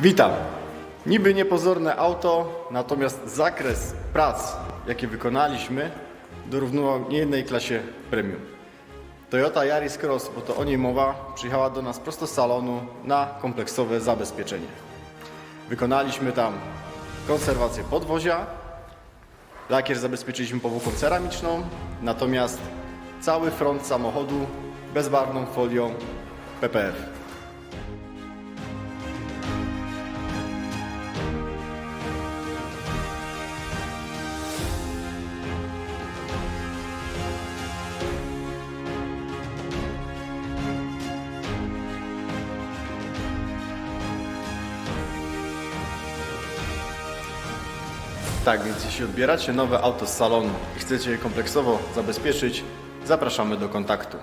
Witam. Niby niepozorne auto, natomiast zakres prac, jakie wykonaliśmy, dorównywał niejednej klasie premium. Toyota Yaris Cross, bo to o niej mowa, przyjechała do nas prosto z salonu na kompleksowe zabezpieczenie. Wykonaliśmy tam konserwację podwozia, lakier zabezpieczyliśmy powłoką ceramiczną, natomiast cały front samochodu bezbarwną folią PPF. Tak, więc jeśli odbieracie nowe auto z salonu i chcecie je kompleksowo zabezpieczyć, zapraszamy do kontaktu.